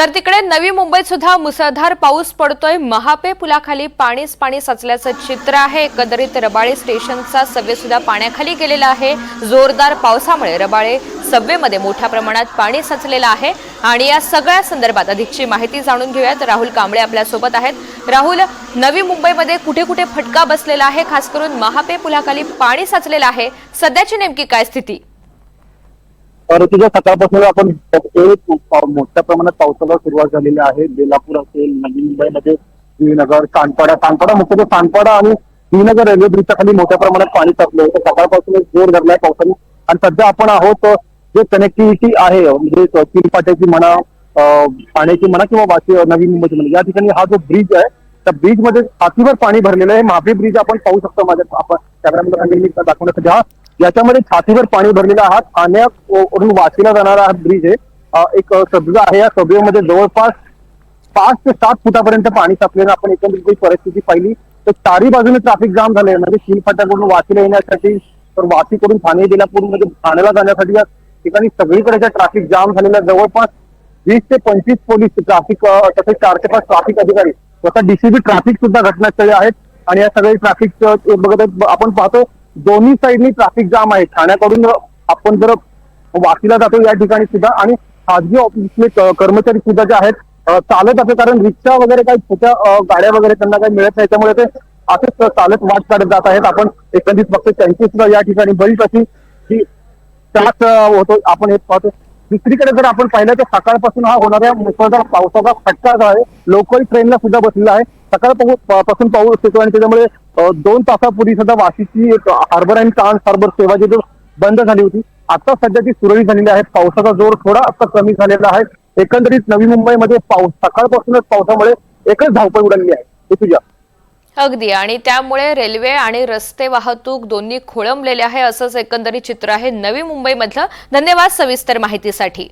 तर तिकडे नवी मुंबईत सुद्धा मुसळधार पाऊस पडतोय. महापे पुलाखाली पाणीच पाणी साचल्याचं चित्र आहे. एकंदरीत रबाळे स्टेशनचा सव्वे सुद्धा पाण्याखाली गेलेला आहे. जोरदार पावसामुळे रबाळे सव्वेमध्ये मोठ्या प्रमाणात पाणी साचलेलं आहे. आणि या सगळ्या संदर्भात अधिकची माहिती जाणून घेऊयात. राहुल कांबळे आपल्यासोबत आहेत. राहुल नवी मुंबईमध्ये कुठे कुठे फटका बसलेला आहे? खास करून महापे पुलाखाली पाणी साचलेलं आहे. सध्याची नेमकी काय स्थिती? तर सकाळपासून आपण बघतोय मोठ्या प्रमाणात पावसाला सुरुवात झालेली आहे. बेलापूर असेल नवी मुंबईमध्ये श्रीनगर सानपाडा सानपाडा मुख्यतः सानपाडा आणि श्रीनगर रेल्वे ब्रिजच्या खाली मोठ्या प्रमाणात पाणी साचलं होतं सकाळपासून जोर धरलाय पावसाने. आणि सध्या आपण आहोत जे कनेक्टिव्हिटी आहे म्हणजे तीन म्हणा पाण्याची म्हणा किंवा वाशी नवी मुंबईची म्हणा या ठिकाणी हा जो ब्रिज आहे त्या ब्रिजमध्ये छातीवर पाणी भरलेलं आहे. महापी ब्रिज आपण पाहू शकतो. माझ्या आपण कॅमेरामध्ये दाखवण्यासाठी. हा याच्यामध्ये छातीवर पाणी भरलेला हा ठाण्यावरून वाचला जाणारा हा ब्रिज आहे. एक सबजा आहे. या सभेमध्ये जवळपास पाच ते सात फुटापर्यंत पाणी साचलेलं आपण एकंदरीत परिस्थिती पाहिली. तर चारही बाजूने ट्रॅफिक जाम झाले म्हणजे तीन फाट्याकडून वाचीला येण्यासाठी तर वाचीकडून ठाणे जिल्हापूर म्हणजे ठाण्याला जाण्यासाठी या ठिकाणी सगळीकडे ट्रॅफिक जाम झालेला जवळपास वीस ते पंचवीस पोलीस ट्रॅफिक तसेच चार ते पाच ट्रॅफिक अधिकारी स्वतः डीसीबी ट्रॅफिक सुद्धा घटनास्थळी आहेत. आणि या सगळे ट्रॅफिक बघत आपण पाहतो दोन्ही साईडनी ट्रॅफिक जाम आहे. ठाण्याकडून आपण जर वाशीला जातो या ठिकाणी सुद्धा आणि खाजगी ऑफिसले कर्मचारी सुद्धा जे आहेत चालत जाते कारण रिक्षा वगैरे काही छोट्या गाड्या वगैरे त्यांना काही मिळत नाही. त्यामुळे ते असेच चालत वाट काढत जात आहेत. आपण एकंदरीत फक्त त्यांची सुद्धा या ठिकाणी बरीच अशी की त्याच होतो. आपण हे पाहतो. दुसरीकडे जर आपण पाहिलं तर सकाळपासून हा होणाऱ्या मुसळधार पावसाचा फटका जो आहे लोकल ट्रेनला सुद्धा बसलेला आहे. सकाळपासून पाऊस येतो आणि त्याच्यामुळे दोन तासापूर्वी सुद्धा वाशीची एक हार्बर अँड ट्रान्स हार्बर सेवा जी बंद झाली होती आता सध्या ती सुरळीत झालेली आहे. पावसाचा जोर थोडा आता कमी झालेला आहे. एकंदरीत नवी मुंबईमध्ये पाऊस सकाळपासूनच पावसामुळे एकच धावपळ उडालेली आहे. हे तुझ्या अगदी. आणि त्यामुळे रेल्वे आणि रस्ते वाहतूक दोन्ही खोळंबलेले आहे असंच एकंदरीत चित्र आहे नवी मुंबईमधलं. धन्यवाद सविस्तर माहितीसाठी.